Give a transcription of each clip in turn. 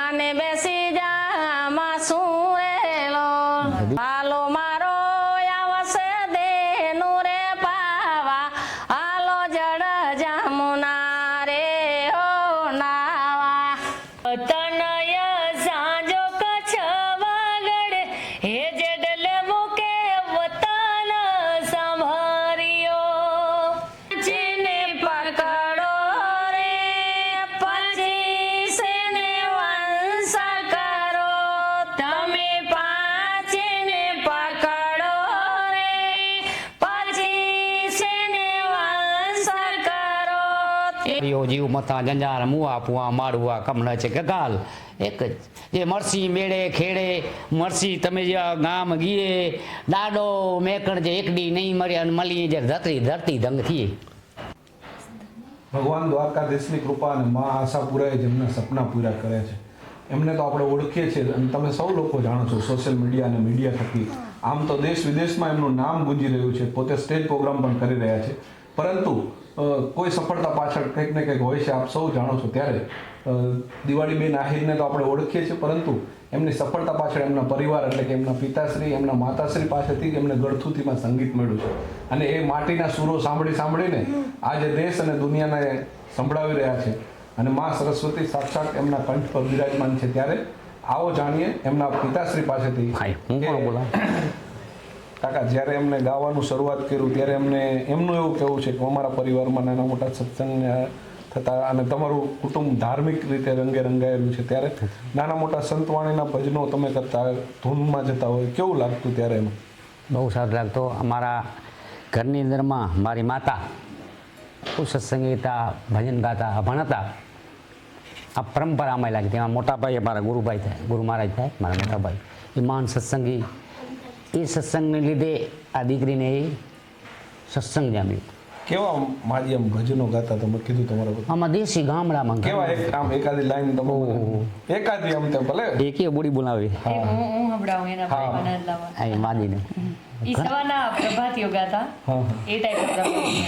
પતિયાને બેસી જા માં શું મથા જંજાર, મુવા, પુવા, માડુવા, કમળ છે, ગગાલ. એક જ. જે મરસી મેળે, ખેડે, મરસી તમે જે ગામ ગીએ, દાડો, મેકણ જે એકડી નહીં મળે અને મળી જે ધરતી ધરતી ધંગથી ભગવાન દ્વારકાધીશની કૃપા અને મા આશાપુરાએ જેમના સપના પૂરા કર્યા છે. એમને તો આપણે ઓળખીએ છીએ અને તમે સૌ લોકો જાણો છો સોશિયલ મીડિયા અને મીડિયા થકી. આમ તો દેશ વિદેશમાં એમનું નામ ગુંજી રહ્યું છે. પોતે સ્ટેજ પ્રોગ્રામ પણ કરી રહ્યા છે. પરંતુ કોઈ સફળતા પાછળ કંઈક ને કંઈક હોય છે આપ સૌ જાણો છો ત્યારે. દિવાળી દિવાળીબેન આહિરને તો આપણે ઓળખીએ છીએ પરંતુ એમની સફળતા પાછળ એમના પરિવાર એટલે કે એમના પિતાશ્રી એમના માતાશ્રી પાસેથી એમને ગળથુથીમાં સંગીત મળ્યું છે. અને એ માટીના સૂરો સાંભળી સાંભળીને આજે દેશ અને દુનિયાને સંભળાવી રહ્યા છે. અને મા સરસ્વતી સાક્ષાત એમના કંઠ પર બિરાજમાન છે ત્યારે. આવો જાણીએ એમના પિતાશ્રી પાસેથી હું પણ બોલા કાકા, જ્યારે એમને ગાવાનું શરૂઆત કર્યું, ત્યારે એમને એમનું એવું કહેવું છે કે અમારા પરિવારમાં નાના મોટા સત્સંગ થતા અને તમારું કુટુંબ ધાર્મિક રીતે રંગે રંગાયેલું છે, ત્યારે નાના મોટા સંતવાણીના ભજનો તમે કરતા ધૂનમાં જતા હોય, કેવું લાગતું ત્યારે એમ? બહુ સારું લાગતો. અમારા ઘરની અંદરમાં મારી માતા ખૂબ સત્સંગીતા ભજન ગાતા, ભણતા. આ પરંપરામાં લાગી તેમાં મોટા ભાઈ અમારા ગુરુભાઈ થાય, ગુરુ મહારાજ થાય, મારા મોટાભાઈ એ મહાન સત્સંગી એ સત્સંગને લીધે આ દીકરીને એ સત્સંગ જામ્યું. કેવા માજી આમ ભજનો ગાતા તમે? કીધું તમારા બધા આમાં દેશી ગામડામાં કેવા એક આમ એકાદી લાઈન તમે એકાદી આમ તે ભલે. એ કે બોડી બોલાવી? હું. હું સંભળાવું એના ભાઈ મને લાવા આ માદીને ઈ સવાના પ્રભાતીઓ ગાતા. હા હા. એ ટાઈપ પ્રભાતીઓ.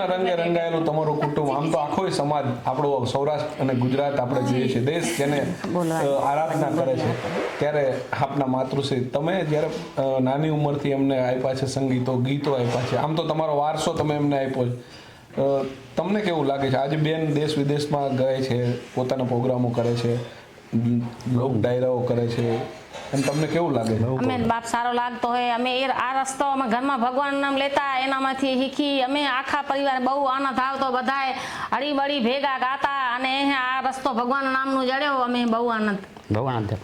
જવાના રંગે રંગાયેલું તમારું કુટુંબ. આમ તો આખો સમાજ આપણો સૌરાષ્ટ્ર અને ગુજરાત આપણે જોઈએ છીએ. દેશ જેને આરાધના કરે છે ત્યારે આપના માતૃશ્રી તમે જ્યારે નાની ઉંમરથી એમને આપ્યા છે સંગીતો ગીતો આપ્યા છે આમ તો તમારો વારસો તમે એમને આપ્યો છે. તમને કેવું લાગે છે? આજે બેન દેશ વિદેશમાં ગાય છે પોતાના પ્રોગ્રામો કરે છે લોક ડાયરાઓ કરે છે એમ તમને કેવું લાગે? અમે બાપ સારો લાગતો હોય અમે એ આ રસ્તો અમે ઘરમાં ભગવાન નામ લેતા એનામાંથી શીખી અમે આખા પરિવાર બહુ આનંદ આવતો બધાએ હળીબળી ભેગા ગાતા અને આ રસ્તો ભગવાન નામનું જડ્યો અમે બહુ આનંદ.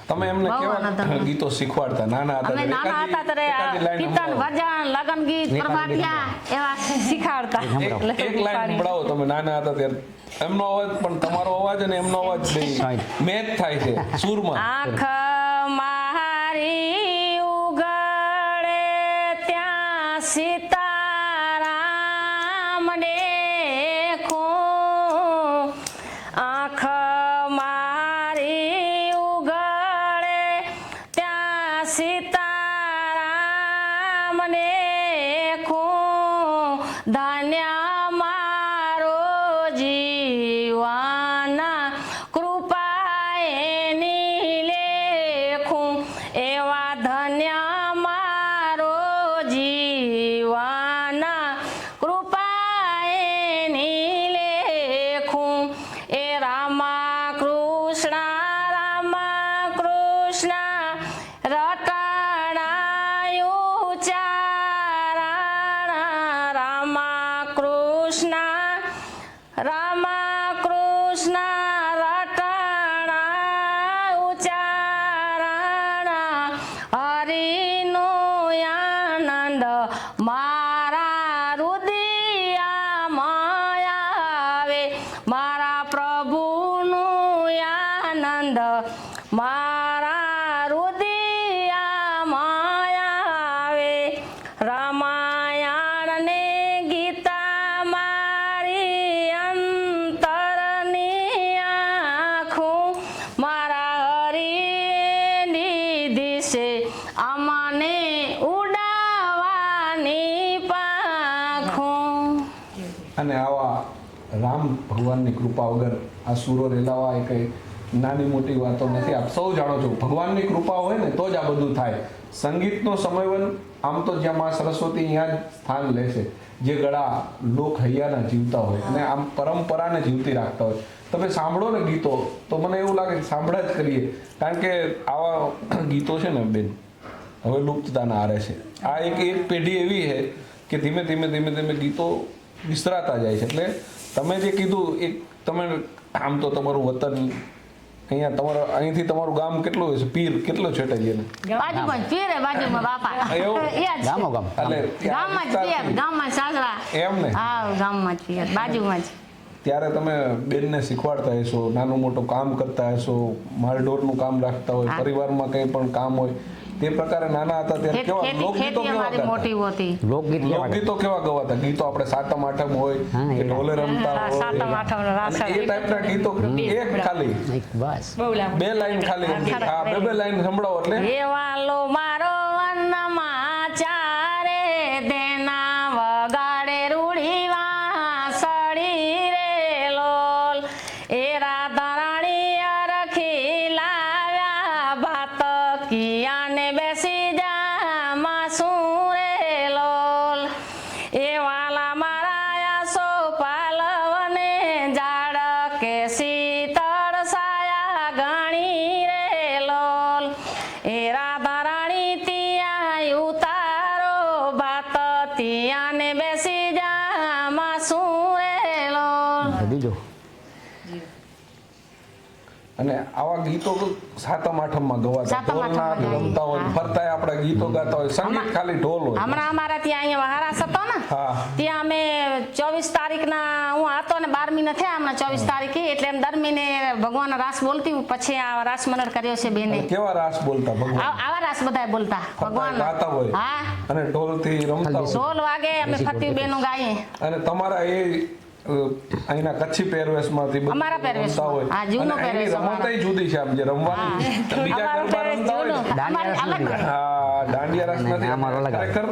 તમે એમને કેવા ગીતો શીખવાડતા? નાના હતા અમે નાના હતા એકાદી- એકાદી ત્યારે કીર્તન ભજન લગન ગીત પ્રભાતિયા એવા શીખવાડતા. એક એક લાઈન સંભળાવો તમે નાના હતા ત્યારે. એમનો અવાજ પણ તમારો અવાજ અને એમનો અવાજ. મેચ થાય છે સુરમાં. આંખ અમને ઉડાવાની પાખો. અને આવા રામ ભગવાનની કૃપા વગર આ સુરો રેલાવા એ કઈ નાની મોટી વાતો નથી. આપ સૌ જાણો છો, ભગવાનની કૃપા હોય ને તો જ આ બધું થાય. સંગીતનો સમયવન આમ તો જ્યાં માં સરસ્વતી અહીંયા જ સ્થાન લે છે, જે ગળા લોક હૈયાના જીવતા હોય અને આમ પરંપરાને જીવતી રાખતા હોય. તમે સાંભળો ને ગીતો, તો મને એવું લાગે કે સાંભળ્યા જ કરીએ. કારણ કે આવા ગીતો છે ને બેન, હવે લુપ્તતાના આરે છે. આ એક એક પેઢી એવી છે કે ધીમે ધીમે ધીમે ધીમે ગીતો વિસરાતા જાય છે. એટલે તમે જે કીધું, એક તમે આમ તો તમારું વતન અહીંયા તમારો અહીંથી તમારું ગામ કેટલું છે? પીર કેટલો છેટે છે? બાજુમાં પીર હે બાજુમાં બાપા. એવું? એ જ ગામો ગામ. એટલે ગામમાં જ ગામમાં સાસરા. એમ ને? હા ગામમાં જ બાજુમાં જ. ત્યારે તમે બેનને શીખવાડતા હશો નાનું મોટું કામ કરતા હશો માલઢોરનું કામ રાખતા હોય. પરિવારમાં કંઈ પણ કામ હોય તે પ્રકારે નાના હતા ત્યારે કેવા લોકગીતો કેવા ગાતા? મોટી હતી. લોકગીત લોકગીતો કેવા ગવાતા? ગીતો આપણે સાતમ આઠમ હોય કે ઢોલે રમતા હોય. સાતમ આઠમ રાસા એ ટાઈપના ગીતો એક ખાલી. એક બસ. બે લાઈન ખાલી. બે બે લાઈન સંભળાવો એટલે. એ વાલા સાતમ આઠમમાં ગવાતા સાતમ ઢોલના આઠમમાં ગાઈએ. રમતા હોય હા. ફરતાય આપણે ગીતો ગાતા હોય. સંગીત ખાલી ઢોલ હોય. હમણાં અમારા ત્યાં અહીંયા વહારાસ હતો ને હા. ત્યાં અમે ચોવીસ તારીખના હું હતો ને બારમી મહિના થયા હમણાં ચોવીસ તારીખે એટલે એમ દર મહિને ભગવાન રાસ બોલતી હું પછી આ રાસ મનર કર્યો છે બેને. કેવા રાસ બોલતા ભગવાન? આવા રાસ બધા બોલતા ભગવાન ગાતા હોય. હા. અને ઢોલથી રમતા હોય. ઢોલ વાગે અમે ફતી બેનું ગાઈએ. અને તમારા એ અહીંના કચ્છી પહેરવેશમાંથી અમારા પહેરવેશ હોય. હા, જૂનો પહેરવેશ અમારો. જુદી છે આમ જે રમવાની. બીજા ગરબા રમતા હોય હા દાંડિયા રાસ નથી. અમારો અલગ ખરેખર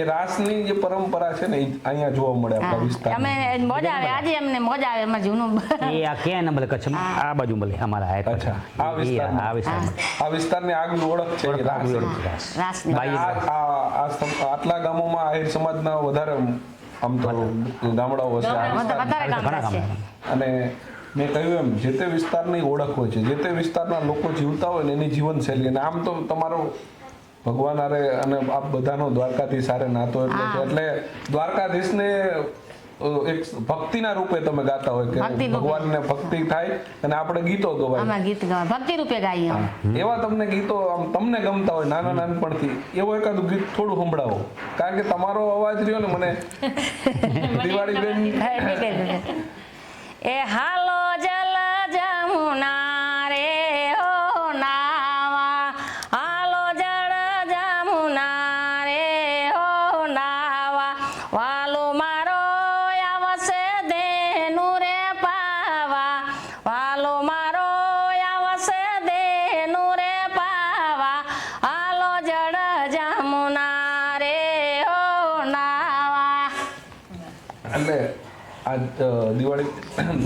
એ રાસની જે પરંપરા છે ને અહીંયા જોવા મળે આપણા વિસ્તાર અમે મોજ આવે. આજે અમને મોજ આવે એમાં જૂનું. એ આ કે ના ભલે કચ્છમાં? આ બાજુ ભલે અમારા આ અચ્છા, આ વિસ્તાર આ વિસ્તાર આ વિસ્તારની આગવી ઓળખ છે રાસ. રાસ. આ આટલા ગામોમાં આહિર સમાજના વધારે આમ તો ગામડાઓ અને મેં કહ્યું એમ જે તે વિસ્તારની ઓળખ હોય છે જે તે વિસ્તારના લોકો જીવતા હોય ને એની જીવનશૈલી. અને આમ તો તમારો ભગવાન હારે અને આપ બધાનો દ્વારકાધીશ સારે નાતો એટલે એટલે દ્વારકાધીશને એક ભક્તિના રૂપે તમે ગાતા હોય કે ભગવાનને ભક્તિ થાય અને આપણે ગીતો ગવાય. ગીત ગવાય. ભક્તિ રૂપે ગાઈએ એવા તમને ગીતો આમ તમને ગમતા હોય નાના નાનપણથી એવો એકાદું ગીત થોડું સંભળાવો. કારણ કે તમારો અવાજ રહ્યો ને મને દિવાળી બેન એ હાલો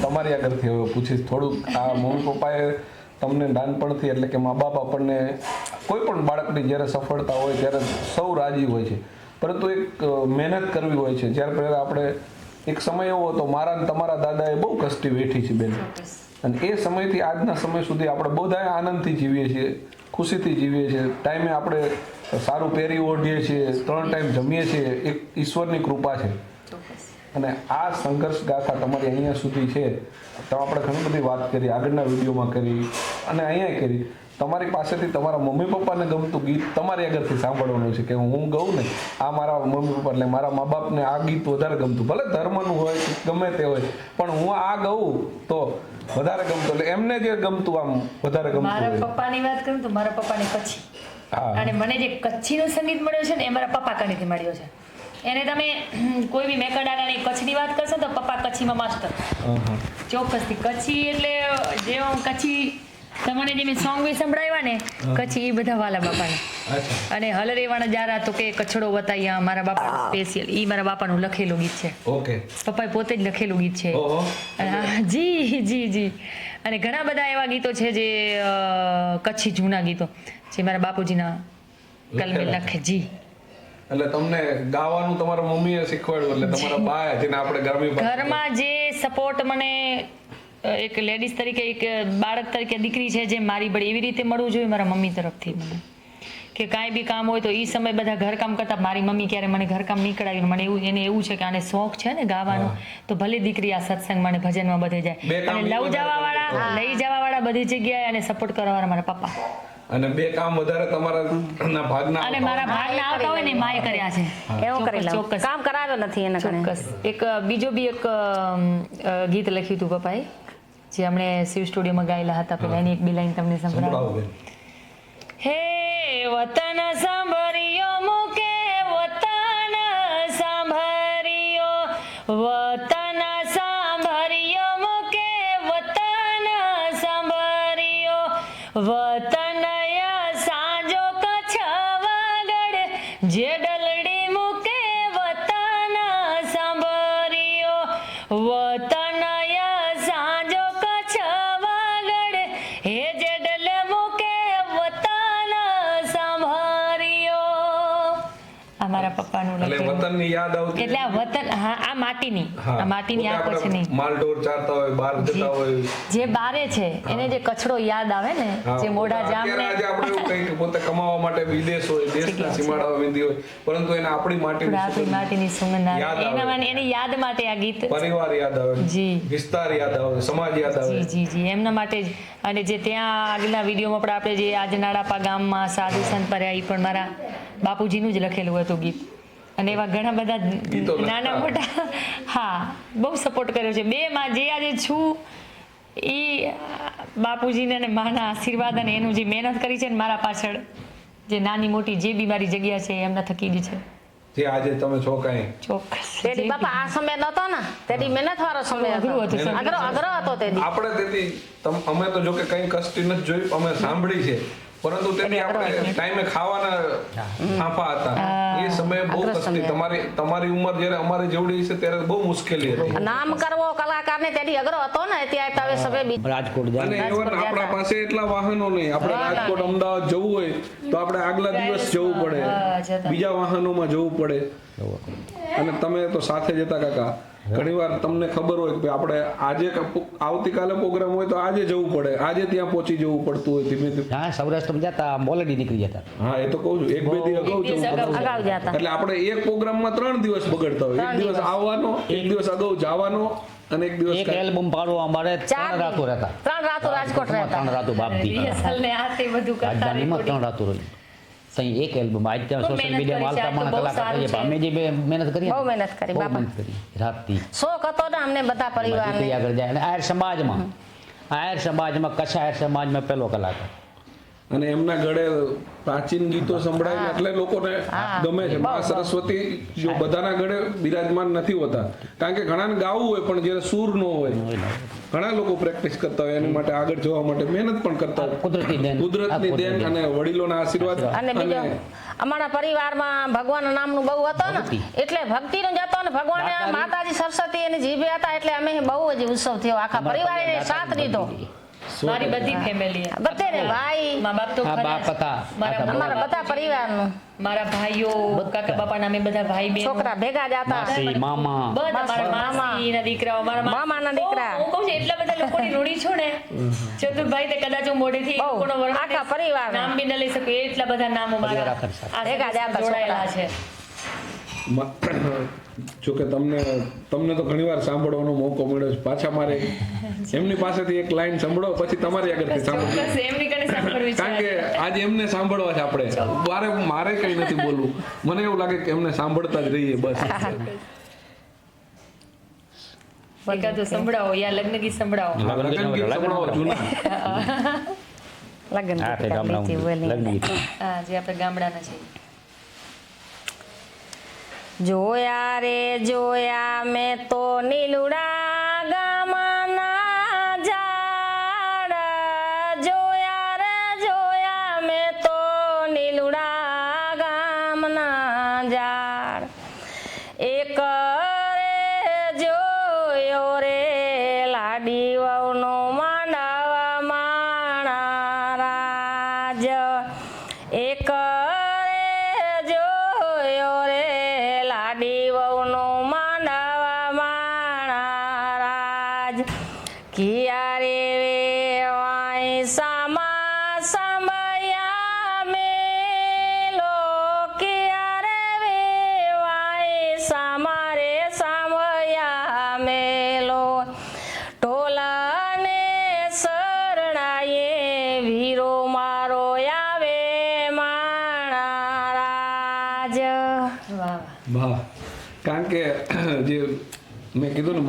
તમારી આગળથી હવે પૂછીશ. થોડુંક આ મમ્મી પપ્પાએ તમને નાનપણથી એટલે કે મા બાપ આપણને કોઈ પણ બાળકની જ્યારે સફળતા હોય ત્યારે સૌ રાજી હોય છે. પરંતુ એક મહેનત કરવી હોય છે. જ્યારે પહેલાં આપણે એક સમય એવો હતો મારા અને તમારા દાદાએ બહુ કષ્ટી વેઠી છે બેન. અને એ સમયથી આજના સમય સુધી આપણે બધા આનંદથી જીવીએ છીએ ખુશીથી જીવીએ છીએ. ટાઈમે આપણે સારું પહેરી ઓઢીએ છીએ ત્રણ ટાઈમ જમીએ છીએ. એક ઈશ્વરની કૃપા છે. અને આ સંઘર્ષ ગાથા તમારી અહીંયા સુધી છે. તો આપણે ઘણી બધી વાત કરી આગળના વિડીયોમાં કરી અને અહીંયા કરી. તમારી પાસેથી તમારા મમ્મી પપ્પાને ગમતું ગીત તમારી આગળથી સાંભળવાનું છે કે હું ગઉં ને આ મારા મમ્મી પપ્પા એટલે મારા મા બાપને આ ગીત વધારે ગમતું. ભલે ધર્મનું હોય ગમે તે હોય પણ હું આ ગઉં તો વધારે ગમતું. એટલે એમને જે ગમતું આમ વધારે ગમતું મારા પપ્પાની વાત કરું તો મારા પપ્પાની કચ્છી. હા. અને મને જે કચ્છીનું સંગીત મળ્યું છે ને એ મારા પપ્પા કનેથી મળ્યો છે. એને તમે કોઈ બી મેકડાણાની કચ્છની વાત કરશો તો પપ્પા કચ્છીમાં માસ્ટર ચોક્કસથી. કચ્છી એટલે જે કચ્છી તમને જે મેં સોંગ બી સંભળાવ્યા ને કચ્છી એ બધા વાલા બાપાને. અને હલરેવાના જારા તો કે કચ્છડો વતાયા મારા બાપા સ્પેશિયલ એ મારા બાપાનું લખેલું ગીત છે. ઓકે. પપ્પાએ પોતે જ લખેલું ગીત છે. જી જી જી. અને ઘણા બધા એવા ગીતો છે જે કચ્છી જૂના ગીતો જે મારા બાપુજીના કલમે લખે. જી. એટલે તમને ગાવાનું તમારા મમ્મીએ શીખવાડ્યું એટલે તમારા બાએ જેને આપણે ગ્રામ્ય ઘરમાં જે સપોર્ટ મને એક લેડીઝ તરીકે એક બાળક તરીકે દીકરી છે જે મારી બળી એવી રીતે મળવું જોઈએ મારા મમ્મી તરફથી મને. કે કાંઈ બી કામ હોય તો એ સમય બધા ઘરકામ કરતા મારી મમ્મી ક્યારે મને ઘરકામ નહીં કરાવ્યું મને એવું એને એવું છે કે આને શોખ છે ને ગાવાનો તો ભલે દીકરી આ સત્સંગ મને ભજનમાં બધે જાય. અને લવ જવા વાળા લઈ જવા વાળા બધી જગ્યાએ અને સપોર્ટ કરવા વાળા મારા પપ્પા. અને બે કામ વધારે તમારા ના ભાગના અને મારા ભાગના આવતા હોય ને માએ કર્યા છે. એવો કરી ચોક્કસ, લઉં ચોક્કસ. કામ કરાવ્યો નથી એને કારણે ચોક્કસ. એક બીજો બી એક ગીત લખ્યું હતું પપ્પાએ જે હમણે શિવ સ્ટુડિયોમાં ગાયેલા હતા. પેલા એની એક બે લાઈન તમને સંભળાવું. સંભળાવો હે વતન સાંભળ્યો. પપ્પાનું એટલે વતનની યાદ આવતી એટલે આ વતન હા આ માટીની. આ માટીની આ કચ્છની માલઢોર ચારતા હોય બહાર જતા હોય. જે બારે છે એને જે કચડો યાદ આવે ને જે મોઢા અત્યારે આજે આપણે એવું જામને પોતે કમાવા માટે વિદેશ હોય દેશના સીમાડા વિંધી હોય પરંતુ એને આપણી માટીની આપણી માટીની સુગંધ આવે. એના માટે- એની યાદ માટે આ ગીત. પરિવાર યાદ આવે. જી. વિસ્તાર યાદ આવે સમાજ યાદ આવે. જી જી જી. એમના માટે જ. અને જે ત્યાં આગલા વિડીયોમાં પણ આપણે જે આજ નાડાપા ગામમાં સાધુ સંત પર્યા એ પણ મારા બાપુજીનું જ લખેલું હતું ગીત. અને એવા ઘણા બધા નાના મોટા હા બહુ સપોર્ટ કર્યો છે. બે માં જે આજે છું એ બાપુજીને અને માના આશીર્વાદ અને એનું જે મહેનત કરી છે ને મારા પાછળ જે નાની મોટી જે બી મારી જગ્યા છે એમના થકી જ છે. જે આજે તમે છો કઈ? ચોક્કસ. તેડી બાપા આ સમય નતો ને? તેડી મહેનત વાળો સમય હતો. અઘરું અઘરો હતો તેડી. આપણે તેડી અમે તો જો કે કઈ કષ્ટી નથી જોયું અમે સાંભળી છે. પરંતુ તેથી આપણે ટાઈમે ખાવાના ફાંફા હતા. એ સમયે બહુ કષ્ટી. તમારી તમારી ઉંમર જ્યારે અમારે જેવડી છે ત્યારે બહુ મુશ્કેલી હતી. નામ કરવો કલાકાર ને તેડી અઘરો હતો ને ત્યારે તો હવે સભે બી રાજકોટ અને જાય આપણા પાસે એટલા વાહનો નહીં. આપણે રાજકોટ અમદાવાદ જવું હોય તો આપણે આગલા દિવસ જવું પડે. બીજા વાહનોમાં જવું પડે. અને તમે તો સાથે જતા કાકા. ઘણીવાર તમને ખબર હોય કે આપણે આજે આવતીકાલે પ્રોગ્રામ હોય તો આજે જવું પડે. આજે ત્યાં પહોંચી જવું પડતું હોય ધીમે ધીમે. હા સૌરાષ્ટ્રમાં જતા મોલડી નીકળી જતા. હા એ તો કહું છું. એક બે દિવસ અગાઉ જવું પડતું. એટલે આપણે એક પ્રોગ્રામમાં ત્રણ દિવસ બગડતા હોય. એક દિવસ. આવવાનો એક દિવસ અગાઉ જવાનો અને એક દિવસ એક એલ્બમ પાડો અમારે ચાર ત્રણ રાતો. રહેતા. ત્રણ રાતો રાજકોટ રહેતા. ત્રણ રાતો બાપથી રિહર્સલ ને આ તે બધું કરતા ત્રણ રાતો રહી. તઈ એક એલ્બમ આજ ત્યાં સોશિયલ મીડિયામાં હાલતા માણસ કલાકાર થઈએ અમે જે બે મહેનત કરી બહુ મહેનત કરી, બહુ. મહેનત કરી રાતથી. શોખ હતો ને અમને બધા પરિવારને. આગળ જાય. અને આયર સમાજમાં આયર સમાજમાં કચ્છ આયર સમાજમાં પેલો કલાકાર? અને એમના ગળે પ્રાચીન ગીતો સંભળાય એટલે લોકોને ગમે છે. મા સરસ્વતી જો બધાના ગળે બિરાજમાન નથી હોતા. કારણ કે ઘણાને ગાવું હોય પણ જ્યારે સૂર ન હોય ઘણા લોકો પ્રેક્ટિસ કરતા હોય એની માટે આગળ જવા માટે મહેનત પણ કરતા હોય. કુદરતી દેન. કુદરતની દેન અને વડીલોના આશીર્વાદ અને અમારા પરિવારમાં ભગવાન નામનું બહુ હતો ને એટલે ભક્તિ જ હતો ને. ભગવાન માતાજી- માતાજી સરસ્વતી એની જીભે હતા એટલે અમે બહુ જ ઉત્સવ થયો. આખા પરિવારે સાથ દીધો. મારી બધી ફેમિલી બધાને ભાઈ. મા બાપ તો ખરા બાપ હતા. મારા બધા પરિવારનું. મારા ભાઈઓ કાકા બાપા નામે બધા ભાઈ બહેન. છોકરા ભેગા જ હતા. માસી મામા. બધા મારા મામા. માસીના દીકરાઓ મારા મામા મામાના દીકરા. હું કહું છું એટલા બધા લોકોની રૂડી છું ને. ચતુરભાઈ તે કદાચ હું મોઢેથી કોનો વર્ણન આખા પરિવાર નામ બી ન લઈ શકું એટલા બધા નામો મારા ભેગા જ હતા જોડાયેલા છે. જો કે તમને તમને તો ઘણીવાર સાંભળવાનો મોકો મળ્યો છે. પાછા મારે એમની પાસેથી એક લાઈન સાંભળો પછી તમારી આગળથી સાંભળો. ચોક્કસ એમની કને સાંભળવી છે કારણ કે આજે. એમને સાંભળવા છે આપણે. મારે મારે કઈ નથી બોલવું. મને એવું લાગે કે એમને સાંભળતા જ રહીએ બસ. એકાદું સંભળાવો યા લગ્ન ગીત સંભળાવો લગ્ન ગીત સંભળાવો. જૂના લગ્ન ગીત ગામડાના છે જોયા રે જોયા મેં તો નીલુડા.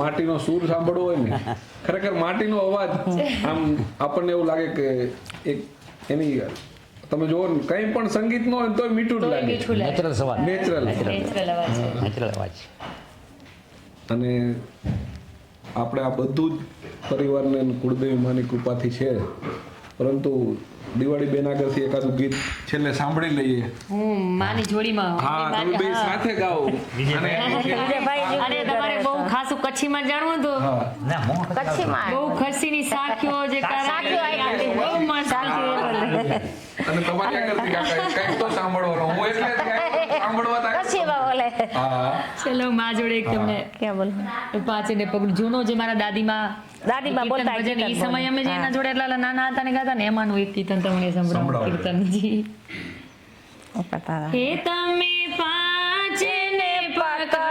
માટીનો સૂર સાંભળવો હોય ને ખરેખર માટીનો અવાજ આમ આપણને એવું લાગે કે એક એની તમે જુઓ ને કંઈ પણ સંગીત ન હોય તોય મીઠું જ લાગે. નેચરલ સવાલ નેચરલ નેચરલ અવાજ. છે નેચરલ અવાજ. અને આપણે આ બધું જ પરિવારને કુળદેવી માની કૃપાથી છે. પરંતુ દિવાળી બેન આગળથી એકાદું ગીત છેલ્લે સાંભળી લઈએ. હું માની જોડીમાં હા તમે બે સાથે ગાઓ. અને તમારે કચ્છીમાં જાણવું તો. હા. ના કચ્છીમાં બહુ ખર્ચીની સાખીઓ જે સાખીઓ બહુ મસ્ત અને તમારી આગળથી કાકા તો સાંભળવાનું. હું એટલે જ કાંઈક સાંભળવા તા- કચ્છીમાં બોલે. હા. ચલો મા જોડે એક તમને ક્યાં બોલ? પાંચને પગલું. જૂનો જે મારા દાદીમાં દાદીમાં બોલતા ભજન, ઈ કીર્તન અમે જે એના જોડે એટલા એટલા નાના હતા ને ગાતા ને એમાંનું એક કીર્તન તમને સંભળાવું. કીર્તનજી. હા, તમે પાંચને ને રે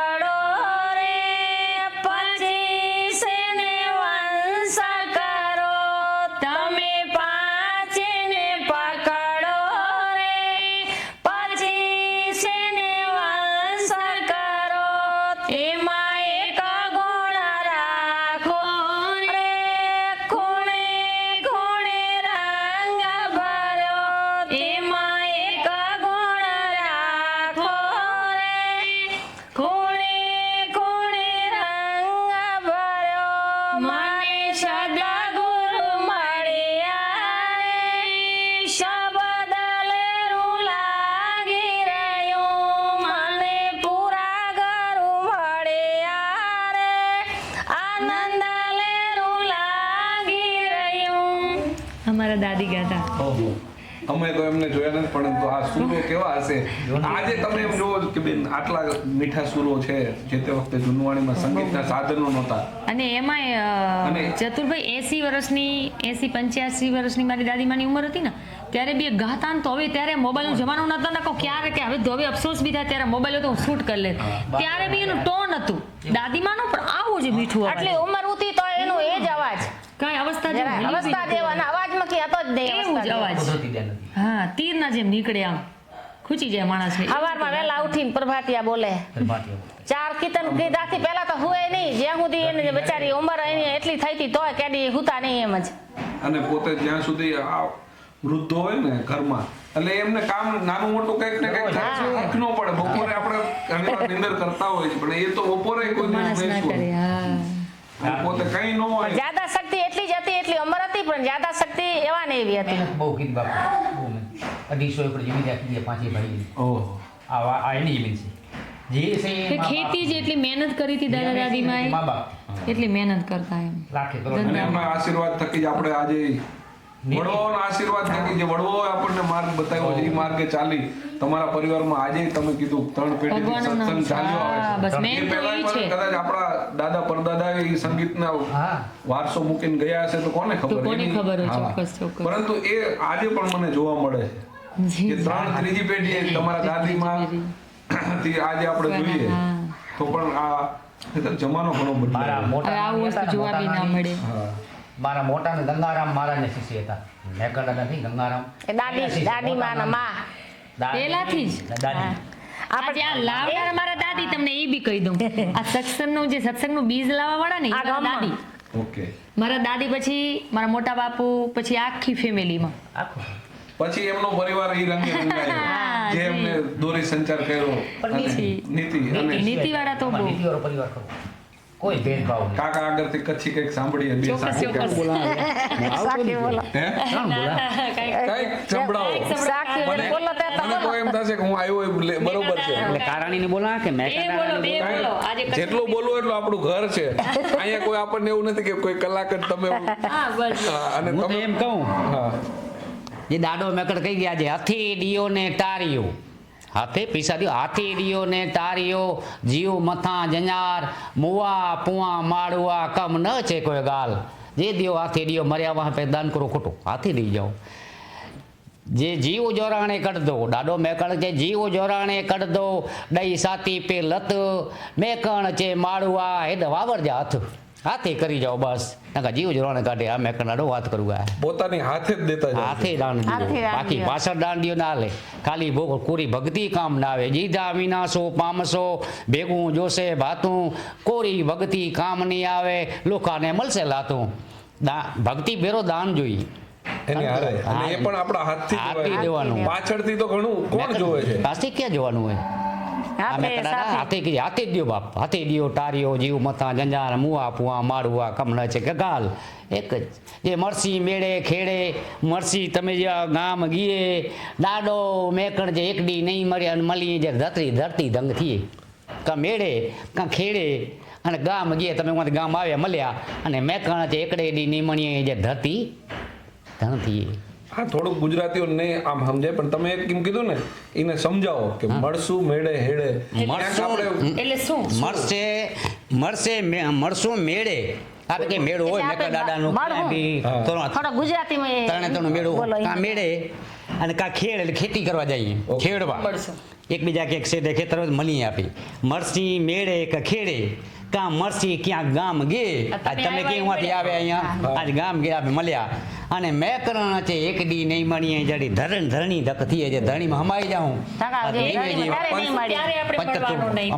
અમારા દાદી ગાતા અમે તો એમને જોયા નથી પરંતુ આ સૂરો કેવા હશે? આજે તમે એમ જોવો કે બેન આટલા મીઠા સૂરો છે જે તે વખતે જુનવાણીમાં સંગીતના સાધનો નહોતા. અને એમાં ચતુરભાઈ એસી વર્ષની એસી પંચ્યાસી વર્ષની મારી દાદીમાની ઉંમર હતી ને ત્યારે બી ગાતા તો હવે ત્યારે મોબાઈલનો જમાનો નતો ને કહું ક્યારે કે હવે તો હવે અફસોસ બી થાય ત્યારે મોબાઈલ હતો હું શૂટ કરી લે ત્યારે બી એનું ટોન હતું. દાદીમાનું પણ આવું જ મીઠું એટલે આટલી ઉંમર ઉતી તો કાંઈ અવસ્થા બી અવસ્થા દેવાના અવાજમાં કે હતો જ નહીં એવું જ અવાજ. હા તીરના જેમ નીકળે આમ. ખૂચી જાય માણસ સવારમાં વહેલા ઉઠીને પ્રભાતિયા બોલે. ચાર કીર્તન કીધાથી પહેલા તો હુએ નહીં જ્યાં સુધી એને બચારી ઉંમર એની એટલી થઈ હતી તોય કેડી હુતા નહીં એમ જ. અને પોતે જ્યાં સુધી આ વૃદ્ધો હોય ને ઘરમાં એટલે એમને કામ નાનું મોટું કંઈક ને કંઈક થાય. છે. ઊંઘ પડે બપોરે આપણે ઘણીવાર નિંદર કરતા હોય છે પણ એ તો બપોરે કોઈ દિવસ નહીં પોતે કઈ ન હોય. જ્યાદા શક્તિ એટલી જ હતી એટલી અમર હતી પણ જ્યાદા શક્તિ એવા ને એવી હતી. બહુ કીધી બાપુ. અઢીસો એકર જમીન રાખી દે પાંચે ભાઈ ઓહો. આ આ એની જમીન છે. જે છે. ખેતી જ એટલી મહેનત કરી હતી દાદા દાદી માં બાપ. એટલી મહેનત કરતા એમ. લાખે કરોડ આશીર્વાદ થકી જ આપણે આજે વડવાઓના આશીર્વાદ થકી જે વડવાઓએ આપણને માર્ગ બતાવ્યો છે. એ માર્ગે ચાલી. તમારા પરિવારમાં આજે તમે કીધું ત્રણ પેઢી સત્સંગ ચાલ્યો આવે છે. એ પહેલા. કદાચ આપણા દાદા પરદાદા એ સંગીતના હા. વારસો મૂકીને ગયા હશે તો કોને ખબર. પરંતુ એ આજે પણ મને જોવા મળે છે કે ત્રણ ત્રીજી પેઢી તમારા દાદીમાં થી આજે આપણે જોઈએ. તો પણ આ જમાનો ઘણો બદલાયો. મોટા વસ્તુ જોવા બી ના મળે. હા મારા મોટા ને ગંગારામ મહારાજને શિષ્ય હતા. મેકડા નથી ગંગારામ એ દાદી દાદી માના માં. માં પહેલાથી જ? દાદી. આજે આ લાવનારા મારા દાદી તમને એ બી કહી દઉં. આ સત્સંગનું જે સત્સંગનું બીજ લાવવા વાળા ને એ આ મારા ગામમાં. દાદી. ઓકે. મારા દાદી પછી મારા મોટા બાપુ પછી આખી ફેમિલીમાં. આખું. પછી એમનો પરિવાર એ રંગે રંગાયો. જે એમને દોરી સંચાર કર્યો. નીતિ. નીતિ અને તો બહુ. પરિવાર ખરો. કોઈ ભેદભાવ નહીં. કાકા આગળથી કચ્છી કંઈક સાંભળીએ બે સાખી. કંઈક. સાચી બોલો. હે? બોલા? કંઈક સંભળાવો. સાચી મને બોલો તે તો મને તો એમ થશે કે હું આવ્યો એ બરોબર છે. એટલે કારાણીને બોલા કે બે બોલો બે બોલો. આજે જેટલું બોલવું એટલું આપણું ઘર છે. અહીંયા કોઈ આપણને એવું નથી કે કોઈ કલાક જ તમે હા બસ. અને તમે એમ કહું. હા. જે દાડો મેકડ કહી ગયા છે હાથી ડીઓ ને તારીઓ હાથે પૈસા દો. હાથી ને તારીઓ, જીવ, મથા, જંજાર, મુવા, પુઆ માળવા કમ, ન છે કોઈ ગાલ. જે દિયો હાથી ડીયો મર્યા વાહ પે દાન કરો ખોટું. હાથી દઈ જાઓ. જે જીવ જોરાણે કડ ડાડો મેકણ કે જીવ જોરાણે કડ દો. દઈ સાતી પે લત. મેકણ છે માળવા હેડ વાવર જા હાથ. હાથે કરી જાઓ બસ. નકા જીવ જોવાને કાઢે. આ મેં કનાડો વાત કરું આ. પોતાની હાથે જ દેતા જાય હાથે દાન હાથે બાકી. પાછળ દાંડીઓ ના લે ખાલી ભોગ કોરી ભક્તિ કામ ના આવે. જીધા વિનાશો પામશો ભેગું જોશે ભાતું. કોરી ભક્તિ કામ નહીં આવે. લોકાને મળશે લાતું. દા ભક્તિ ભેરો દાન જોઈએ એની હારે. અને એ પણ આપણા હાથથી. દેવાનું. પાછળથી તો ઘણું કોણ જોવે છે? પાછથી ક્યાં જોવાનું હોય? આ હાથે મેં કદાચ હાથી હાથે કીધી, હાથે બાપ હાથે દિયો ટારીઓ જીવ મથા જંજાર મુવા પુઆ માળવા કમણ છે ગગાલ. એક જ. જે મરસી મેળે ખેડે મરસી તમે જે ગામ ગીએ દાડો મેકણ જે એકડી નહીં મળે અને મળી જે ધરતી ધરતી ધંગ થઈએ કાં મેળે કાં ખેડે અને ગામ ગીએ તમે ઉમાંથી ગામ આવ્યા મળ્યા અને મેકણ જે એકડે ડી નહીં મળીએ જે ધરતી ધંગ થઈએ હા થોડુંક ગુજરાતીઓ નહીં આમ સમજાય પણ તમે કેમ કીધું ને એને સમજાવો કે મળશું મેળે હેડે. એટલે શું? મળશે મળશે મળશું મેળે. આપણે કે મેળો હોય? મેકા દાદાનું. થોડો ગુજરાતીમાં ત્રણે ત્રણ મેળો. કા મેળે? અને કા ખેડ એટલે ખેતી કરવા જઈએ. ખેડવા. એકબીજા કે છે ખેતર મળી આપી. મરસી મેળે કે ખેડે? કાં મરસી ક્યાં ગામ ગે આજ તમે ક્યાંથી આવે અહીંયા? આજ ગામ ગે આપણે મળ્યા. અને મેકરણ છે એક દી નહીં મળીએ જડી ધરણ ધરણી ધક થઈએ જે ધરણીમાં હમાઈ જાઉં.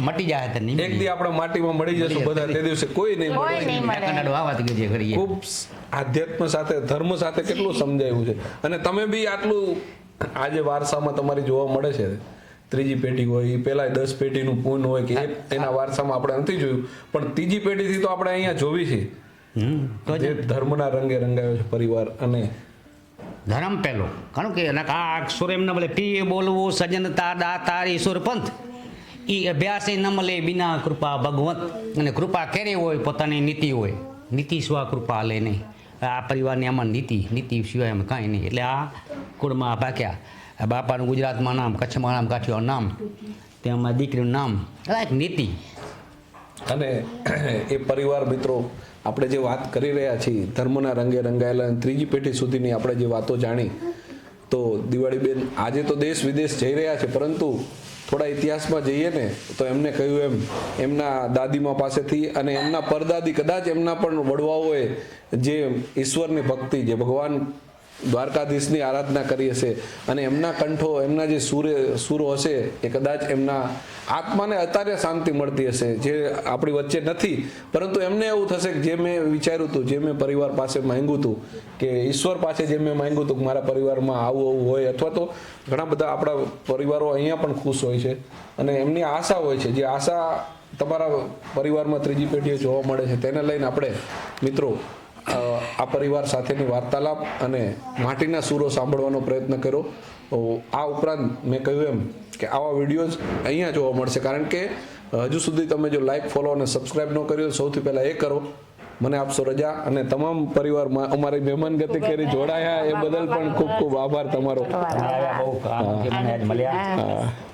મટી જાય તો નહીં એક દી આપણે માટીમાં મળી જશું બધા. તે દિવસે કોઈ નહીં મળે. નહીં આ વાત આવાથી કરીએ ખૂબ આધ્યાત્મ સાથે ધર્મ સાથે કેટલું સમજાયું છે. અને તમે બી આટલું આજે વારસામાં તમારી જોવા મળે છે. ત્રીજી પેઢી હોય એ પહેલા દસ પેઢીનું પૂન હોય કે એના વારસામાં આપણે નથી જોયું. પણ ત્રીજી પેઢીથી તો આપણે અહીંયા જોવી છે. જ ધર્મના રંગે રંગાયો છે પરિવાર અને ધર્મ પહેલો. કારણ કે એના આ સુર એમને બોલે પી બોલવું સજનતા દાતાર તારી સુરપંથ એ અભ્યાસ ન મળે બિના કૃપા ભગવંત. અને કૃપા કેરી હોય પોતાની નીતિ હોય. નીતિ સ્વા કૃપા લે નહીં. આ પરિવારની આમાં નીતિ નીતિ સિવાય એમ કાંઈ નહીં. એટલે આ કુળમાં ભાગ્યા. બાપાનું ગુજરાતમાં નામ, કચ્છમાં નામ કાઠિયાવાડ નામ, તેમાં દીકરીનું નામ એક નીતિ. અને એ પરિવાર મિત્રો, આપણે જે વાત કરી રહ્યા છીએ, ધર્મના રંગે રંગાયેલા ત્રીજી પેઢી સુધીની આપણે જે વાતો જાણી, તો દિવાળીબેન આજે તો દેશ વિદેશ જઈ રહ્યા છે, પરંતુ થોડા ઇતિહાસમાં જઈએ ને, તો એમને કહ્યું એમ, એમના દાદીમા પાસેથી અને એમના પરદાદી કદાચ એમના પણ વડવાઓએ જે ઈશ્વરની ભક્તિ, જે ભગવાન દ્વારકાધીશની આરાધના કરી હશે અને એમના કંઠો, એમના જે સૂર્ય, સૂરો હશે એ કદાચ એમના આત્માને અત્યારે શાંતિ મળતી હશે, જે આપણી વચ્ચે નથી. પરંતુ એમને એવું થશે કે જે મેં વિચાર્યું હતું, જે મેં પરિવાર પાસે માંગ્યું હતું, કે ઈશ્વર પાસે જે મેં માંગ્યું હતું કે મારા પરિવારમાં આવું આવું હોય, અથવા તો ઘણા બધા આપણા પરિવારો અહીંયા પણ ખુશ હોય છે. અને એમની આશા હોય છે. જે આશા તમારા પરિવારમાં ત્રીજી પેઢીએ જોવા મળે છે, તેને લઈને આપણે મિત્રો આ પરિવાર સાથેની વાર્તાલાપ અને માટીના સૂરો સાંભળવાનો પ્રયત્ન કર્યો. આ ઉપરાંત મેં કહ્યું એમ કે આવા વિડીયોઝ અહીંયા જોવા મળશે. કારણ કે હજુ સુધી તમે જો લાઈક ફોલો અને સબસ્ક્રાઇબ ન કર્યો સૌથી પહેલાં એ કરો. મને આપશો રજા અને તમામ પરિવારમાં અમારી મહેમાન ગતિ કરી જોડાયા. એ બદલ પણ ખૂબ ખૂબ આભાર તમારો. મળ્યા.